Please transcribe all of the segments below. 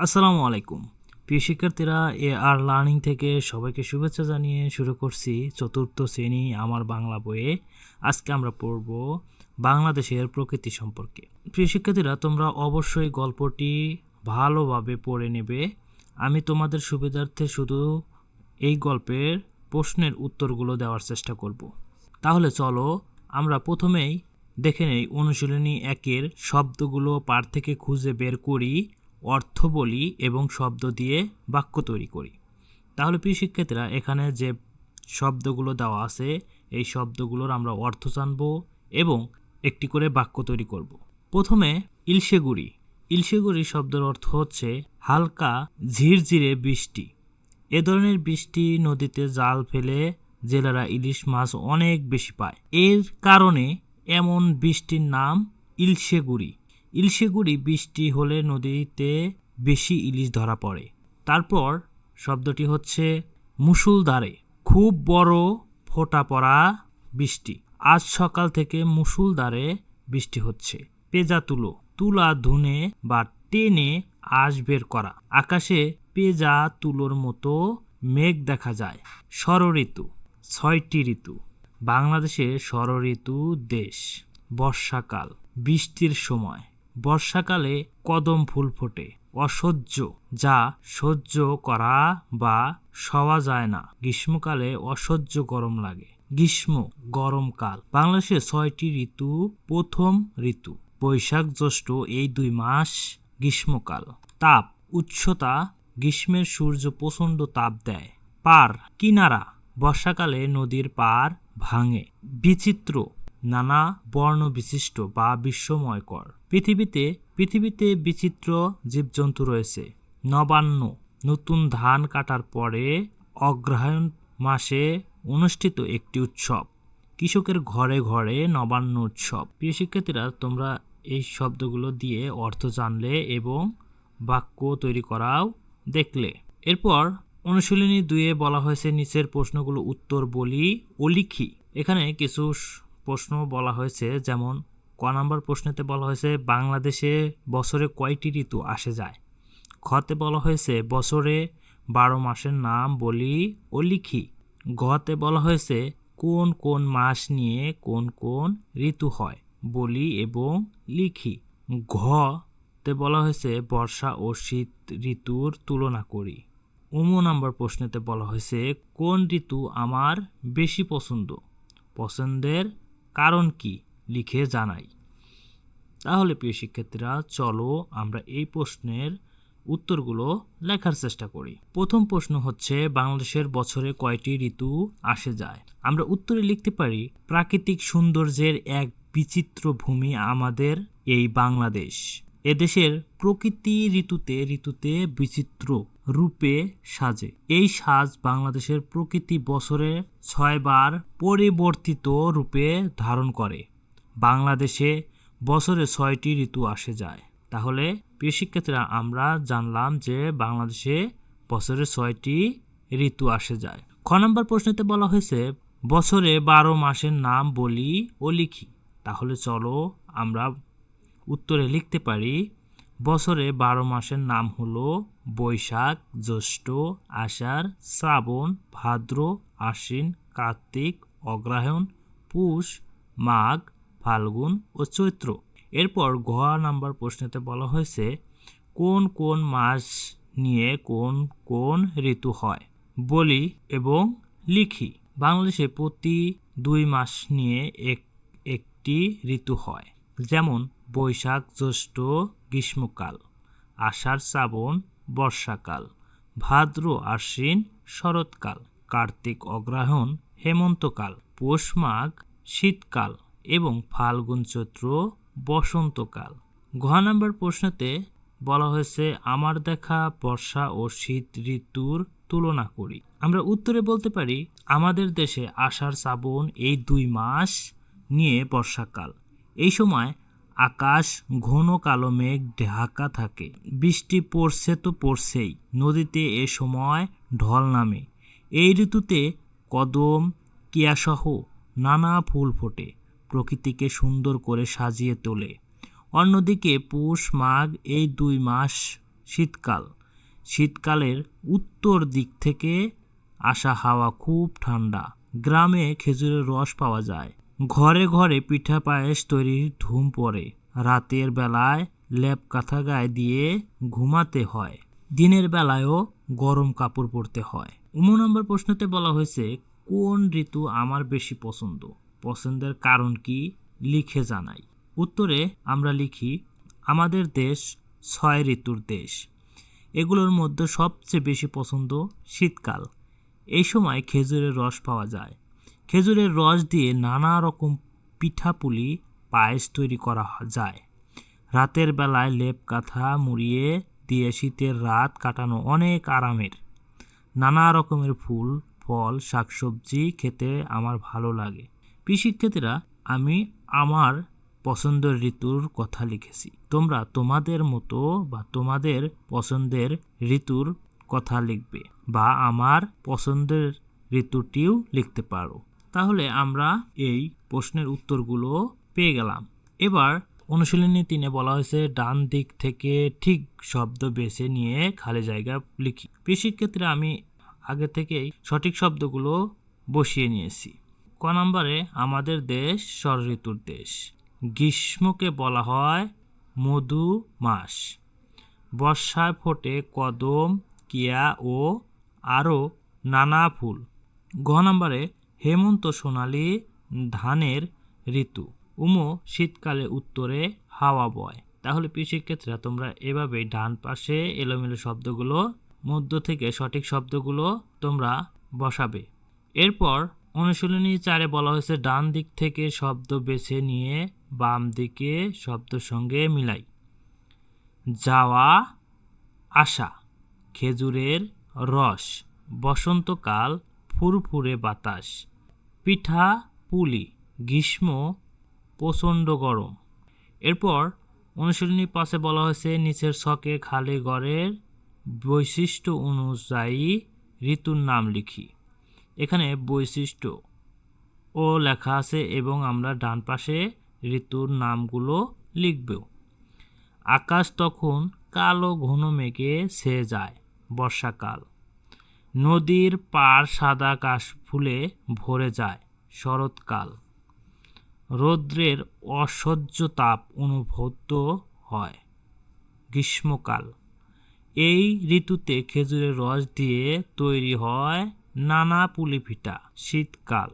আসসালামু আলাইকুম। প্রিয় শিক্ষার্থীরা, এ আর লার্নিং থেকে সবাইকে শুভেচ্ছা জানিয়ে শুরু করছি চতুর্থ শ্রেণি আমার বাংলা বইয়ে। আজকে আমরা পড়ব বাংলাদেশের প্রকৃতি সম্পর্কে। প্রিয় শিক্ষার্থীরা, তোমরা অবশ্যই গল্পটি ভালোভাবে পড়ে নেবে। আমি তোমাদের সুবিধার্থে শুধু এই গল্পের প্রশ্নের উত্তরগুলো দেওয়ার চেষ্টা করব। তাহলে চলো, আমরা প্রথমেই দেখে নেই অনুশীলনী একের শব্দগুলো পার থেকে খুঁজে বের করি। অর্থ বলি এবং শব্দ দিয়ে বাক্য তৈরি করি। তাহলে প্রিয় শিক্ষার্থীরা, এখানে যে শব্দগুলো দেওয়া আছে, এই শব্দগুলোর আমরা অর্থ জানব এবং একটি করে বাক্য তৈরি করব। প্রথমে ইলশেগুড়ি। ইলশেগুড়ি শব্দের অর্থ হচ্ছে হালকা ঝিরঝিরে বৃষ্টি। এ ধরনের বৃষ্টি নদীতে জাল ফেলে জেলেরা ইলিশ মাছ অনেক বেশি পায়। এর কারণে এমন বৃষ্টির নাম ইলশেগুড়ি। ইলশেগুড়ি বৃষ্টি হলে নদীতে বেশি ইলিশ ধরা পড়ে। তারপর শব্দটি হচ্ছে মুসুলধারে। খুব বড় ফোঁটা পড়া বৃষ্টি। আজ সকাল থেকে মুসুলধারে বৃষ্টি হচ্ছে। পেজা তুলো। তুলা ধুনে বা টেনে আশ বের করা। আকাশে পেজা তুলোর মতো মেঘ দেখা যায়। ষড়ঋতু ছয়টি ঋতু। বাংলাদেশে ষড়ঋতু দেশ। বর্ষাকাল। বৃষ্টির সময়। বর্ষাকালে কদম ফুল ফোটে, অসহ্য, যা সহ্য করা বা সওয়া যায় না। গ্রীষ্মকালে অসহ্য গরম লাগে। গ্রীষ্ম গরমকাল বাংলাদেশে ছয়টি ঋতু, প্রথম ঋতু। বৈশাখ জ্যৈষ্ঠ এই দুই মাস গ্রীষ্মকাল। তাপ, উচ্চতা, গ্রীষ্মের সূর্য প্রচণ্ড তাপ দেয়। পার, কিনারা, বর্ষাকালে নদীর পার ভাঙে। বিচিত্র নানা বর্ণ বিশিষ্ট বা বিশ্বময়কর পৃথিবীতে পৃথিবীতে বিচিত্র জীবজন্তু রয়েছে। নবান্ন, নতুন ধান কাটার পরে অগ্রহায়ণ মাসে অনুষ্ঠিত একটি উৎসব। কৃষকের ঘরে ঘরে নবান্ন উৎসব। প্রিয় শিক্ষার্থীরা, তোমরা এই শব্দগুলো দিয়ে অর্থ জানলে এবং বাক্য তৈরি করাও দেখলে। এরপর অনুশীলনী দুয়ে বলা হয়েছে, নিচের প্রশ্নগুলো উত্তর বলি ও লিখি। এখানে কিছু প্রশ্ন বলা হয়েছে, যেমন, ক নাম্বার প্রশ্নেতে বলা হয়েছে, বাংলাদেশে বছরে কয়টি ঋতু আসে যায়? খতে বলা হয়েছে, বছরে বারো মাসের নাম বলি ও লিখি। ঘতে বলা হয়েছে, কোন কোন মাস নিয়ে কোন কোন ঋতু হয় বলি এবং লিখি। ঘতে বলা হয়েছে, বর্ষা ও শীত ঋতুর তুলনা করি। উমো নাম্বার প্রশ্নেতে বলা হয়েছে, কোন ঋতু আমার বেশি পছন্দ? পছন্দের কারণ কি লিখে জানাই। তাহলে, প্রিয় শিক্ষার্থীরা, চলো আমরা এই প্রশ্নের উত্তরগুলো লেখার চেষ্টা করি। প্রথম প্রশ্ন হচ্ছে, বাংলাদেশের বছরে কয়টি ঋতু আসে যায়? আমরা উত্তরে লিখতে পারি, প্রাকৃতিক সৌন্দর্যের এক বিচিত্র ভূমি আমাদের এই বাংলাদেশ। এদেশের প্রকৃতি ঋতুতে ঋতুতে বিচিত্র রূপে সাজে। এই সাজ বাংলাদেশের প্রকৃতি বছরে ছয়বার পরিবর্তিত রূপে ধারণ করে। বাংলাদেশে বছরে ছয়টি ঋতু আসে যায়। তাহলে শিক্ষার্থীরা, আমরা জানলাম যে বাংলাদেশে বছরে ছয়টি ঋতু আসে যায়। খ নম্বর প্রশ্নতে বলা হয়েছে, বছরে বারো মাসের নাম বলি ও লিখি। তাহলে চলো আমরা উত্তরে লিখতে পারি, বছরে বারো মাসের নাম হলো বৈশাখ, জ্যৈষ্ঠ, আষাঢ়, শ্রাবণ, ভাদ্র, আশ্বিন, কার্তিক, অগ্রহায়ণ, পুষ, মাঘ, ফাল্গুন ও চৈত্র। এরপর ঘ নাম্বার প্রশ্নেতে বলা হয়েছে, কোন কোন মাস নিয়ে কোন কোন ঋতু হয়? বলি এবং লিখি। বাংলাদেশে প্রতি দুই মাস নিয়ে এক, একটি ঋতু হয়। যেমন বৈশাখ, জ্যৈষ্ঠ, গ্রীষ্মকাল, আষাঢ়, শ্রাবণ, বর্ষাকাল, ভাদ্র, আশ্বিন, শরৎকাল, কার্তিক, অগ্রহায়ণ, হেমন্তকাল, পৌষ মাঘ, শীতকাল এবং ফাল্গুন চৈত্র, বসন্তকাল। ঘ নম্বর প্রশ্নতে বলা হয়েছে, আমার দেখা বর্ষা ও শীত ঋতুর তুলনা করি। আমরা উত্তরে বলতে পারি, আমাদের দেশে আষাঢ়, শ্রাবণ এই দুই মাস নিয়ে বর্ষাকাল। এই সময় আকাশ, ঘন কালো মেঘ ঢাকা থাকে। বৃষ্টি পড়ছে তো পড়ছেই, নদীতে এ সময় ঢল নামে। এই ঋতুতে কদম, কিয়াসহ নানা ফুল ফোটে, প্রকৃতিকে সুন্দর করে সাজিয়ে তোলে। অন্যদিকে পৌষ, মাঘ এই দুই মাস শীতকাল। শীতকালের উত্তর দিক থেকে আসা হাওয়া খুব ঠান্ডা। গ্রামে খেজুরের রস পাওয়া যায়। ঘরে ঘরে পিঠা পায়েস তৈরির ধুম পড়ে। রাতের বেলায় লেপ কাঁথা গায়ে দিয়ে ঘুমাতে হয়। দিনের বেলায়ও গরম কাপড় পরতে হয়। উমো নম্বর প্রশ্নতে বলা হয়েছে, কোন ঋতু আমার বেশি পছন্দ? পছন্দের কারণ কি? লিখে জানাই। উত্তরে আমরা লিখি, আমাদের দেশ ছয় ঋতুর দেশ। এগুলোর মধ্যে সবচেয়ে বেশি পছন্দ শীতকাল। এই সময় খেজুরের রস পাওয়া যায়। খেজুরের রস দিয়ে নানা রকম পিঠাপুলি পায়েস তৈরি করা যায়। রাতের বেলায় লেপ কাঁথা মুড়িয়ে দিয়ে শীতের রাত কাটানো অনেক আরামের। নানা রকমের ফুল, ফল, শাকসবজি খেতে আমার ভালো লাগে। প্রিয় আমি আমার পছন্দের ঋতুর কথা লিখেছি। তোমরা তোমাদের মতো বা তোমাদের পছন্দের ঋতুর কথা লিখবে বা আমার পছন্দের ঋতুটিও লিখতে পারো। তাহলে আমরা এই প্রশ্নের উত্তরগুলো পেয়ে গেলাম। এবার অনুশীলনী তিনে বলা হয়েছে, ডান দিক থেকে ঠিক শব্দ বেছে নিয়ে খালি জায়গা লিখি। প্রিয় শিক্ষার্থীরা আমি আগে থেকেই সঠিক শব্দগুলো বসিয়ে নিয়েছি। ক নম্বরে, আমাদের দেশ ঋতুর দেশ। গ্রীষ্মকে বলা হয় মধু মাস। বর্ষায় ফোটে কদম, কিয়া ও আরও নানা ফুল। ঘ নম্বরে হেমন্ত সোনালি ধানের ঋতু। উমো, শীতকালে উত্তরে হাওয়া বয়। তাহলে শিক্ষার্থীরা, তোমরা এভাবেই ডান পাশে এলোমেলো শব্দগুলো, মধ্য থেকে সঠিক শব্দগুলো তোমরা বসাবে। এরপর অনুশীলনী চারে বলা হয়েছে, ডান দিক থেকে শব্দ বেছে নিয়ে বাম দিকে শব্দ সঙ্গে মিলাই। যাওয়া, আসা, খেজুরের রস, বসন্তকাল ফুরফুরে বাতাস, পিঠা, পুলি, গ্রীষ্ম, প্রচণ্ড গরম। এরপর অনুশীলনী পাশে বলা হয়েছে, নিচের ছকে খালি ঘরের বৈশিষ্ট্য অনুযায়ী ঋতুর নাম লিখি। এখানে বৈশিষ্ট্য ও লেখা আছে এবং আমরা ডান পাশে ঋতুর নামগুলো লিখব। আকাশ তখন কালো ঘন মেঘে ছেয়ে যায়, বর্ষাকাল। নদীর পাড় সাদা কাশ ফুলে ভরে যায় শরৎকাল। রৌদ্রের অসহ্য তাপ অনুভূত হয় গ্রীষ্মকাল। এই ঋতুতে খেজুরের রস দিয়ে তৈরি হয় নানা পুলিপিঠা, শীতকাল।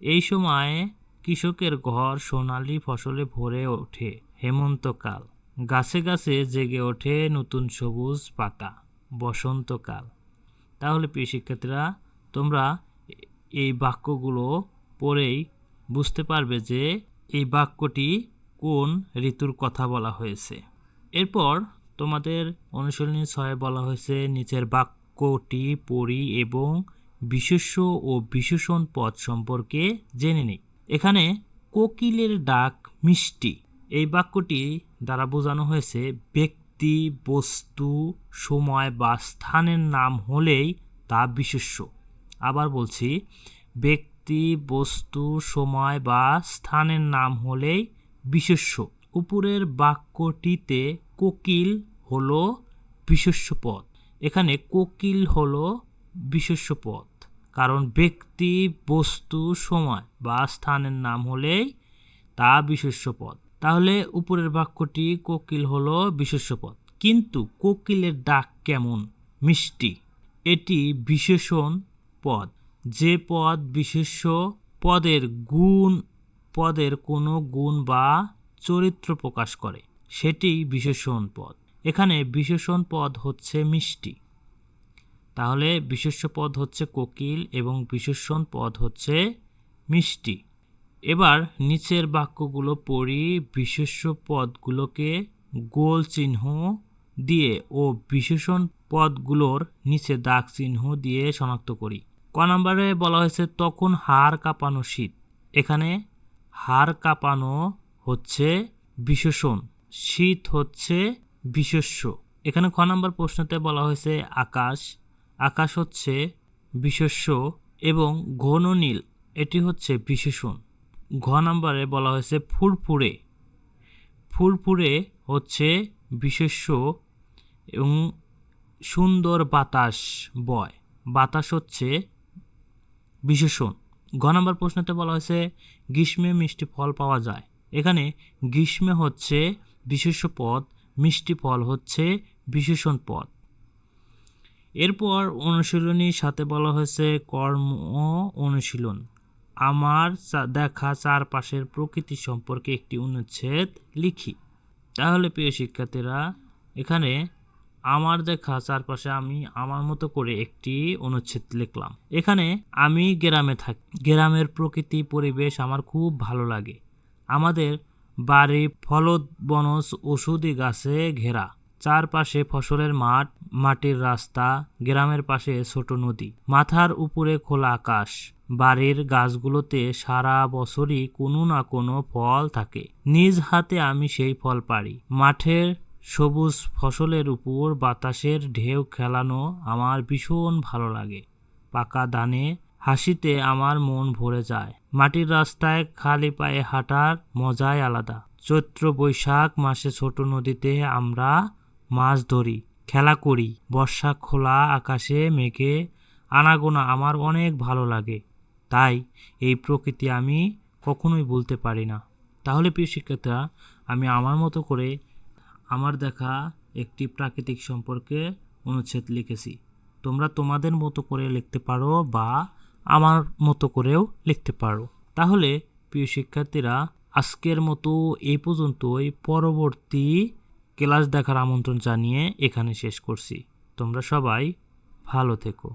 এই সময় কৃষকের ঘর সোনালি ফসলে ভরে ওঠে হেমন্তকাল। গাছে গাছে জেগে ওঠে নতুন সবুজ পাতা, বসন্তকাল। তাহলে প্রিয় শিক্ষার্থীরা, তোমরা এই বাক্যগুলো পড়েই বুঝতে পারবে যে এই বাক্যটি কোন ঋতুর কথা বলা হয়েছে। এরপর তোমাদের অনুশীলনী ছয়ে বলা হয়েছে নিচের বাক্যটি পড়ি এবং বিশেষ্য ও বিশেষণ পদ সম্পর্কে জেনে নিই। এখানে কোকিলের ডাক মিষ্টি। এই বাক্যটি দ্বারা বোঝানো হয়েছে, ব্যক্তি বস্তু, সময় বা স্থানের নাম হলেই তা বিশেষ্য। আবার বলছি, ব্যক্তি, বস্তু, সময় বা স্থানের নাম হলেই বিশেষ্য। উপরের বাক্যটিতে কোকিল হলো বিশেষ্য পদ। এখানে কোকিল হলো বিশেষ্য পদ। কারণ ব্যক্তি, বস্তু, সময় বা স্থানের নাম হলেই তা বিশেষ্য পদ। তাহলে উপরের বাক্যটি কোকিল হলো বিশেষ্য পদ কিন্তু কোকিলের ডাক কেমন? মিষ্টি। এটি বিশেষণ পদ। যে পদ বিশেষ্য পদের গুণ, পদের কোনো গুণ বা চরিত্র প্রকাশ করে, সেটি বিশেষণ পদ। এখানে বিশেষণ পদ হচ্ছে মিষ্টি। তাহলে বিশেষ্য পদ হচ্ছে কোকিল এবং বিশেষণ পদ হচ্ছে মিষ্টি। এবার নিচের বাক্যগুলো পড়ি, বিশেষ্য পদগুলোকে গোল চিহ্ন দিয়ে ও বিশেষণ পদগুলোর নিচে দাগ চিহ্ন দিয়ে শনাক্ত করি। ক নম্বরে বলা হয়েছে, তখন হাড় কাঁপানো শীত। এখানে হাড় কাঁপানো হচ্ছে বিশেষণ, শীত হচ্ছে বিশেষ্য। এখানে খ নম্বর প্রশ্নতে বলা হয়েছে, আকাশ। আকাশ হচ্ছে বিশেষ্য এবং ঘন নীল, এটি হচ্ছে বিশেষণ। ঘ নম্বরে বলা হয়েছে ফুরফুরে। ফুরফুরে হচ্ছে বিশেষ্য এবং সুন্দর বাতাস বয়। বাতাস হচ্ছে বিশেষণ। গ নম্বর প্রশ্নতে বলা হয়েছে গ্রীষ্মে মিষ্টি ফল পাওয়া যায়। এখানে গ্রীষ্মে হচ্ছে বিশেষ পদ, মিষ্টি ফল হচ্ছে বিশেষণ পদ। এরপর অনুশীলনীর সাথে বলা হয়েছে কর্ম অনুশীলন। আমার দেখা চারপাশের প্রকৃতি সম্পর্কে একটি অনুচ্ছেদ লিখি। তাহলে প্রিয় শিক্ষার্থীরা, এখানে আমার দেখা চারপাশে আমি আমার মতো করে একটি অনুচ্ছেদ লিখলাম। এখানে আমি গ্রামে থাকি, গ্রামের প্রকৃতি, পরিবেশ আমার খুব ভালো লাগে। আমাদের বাড়ি ফলদ, বনজ, ওষুধি গাছে ঘেরা। চারপাশে ফসলের মাঠ, মাটির রাস্তা, গ্রামের পাশে ছোট নদী, মাথার উপরে খোলা আকাশ। বাড়ির গাছগুলোতে সারা বছরই কোনো না কোনো ফল থাকে। নিজ হাতে আমি সেই ফল পারি মাঠের সবুজ ফসলের উপর বাতাসের ঢেউ খেলানো আমার ভীষণ ভালো লাগে। পাকা ধানে হাসিতে আমার মন ভরে যায়। মাটির রাস্তায় খালি পায়ে হাঁটার মজাই আলাদা। চৈত্র বৈশাখ মাসে ছোট নদীতে আমরা মাছ ধরি, খেলা করি, বর্ষা খোলা আকাশে মেঘে আনাগোনা আমার অনেক ভালো লাগে। তাই এই প্রকৃতি আমি কখনোই বলতে পারি না। তাহলে প্রিয় শিক্ষার্থীরা, আমি আমার মতো করে আমার দেখা একটি প্রাকৃতিক সম্পর্কে অনুচ্ছেদ লিখেছি। তোমরা তোমাদের মতো করে লিখতে পারো বা আমার মতো করেও লিখতে পারো। তাহলে প্রিয় শিক্ষার্থীরা, আজকের মতো এই পর্যন্তই। পরবর্তী ক্লাস দেখার আমন্ত্রণ জানিয়ে এখানে শেষ করছি। তোমরা সবাই ভালো থেকো।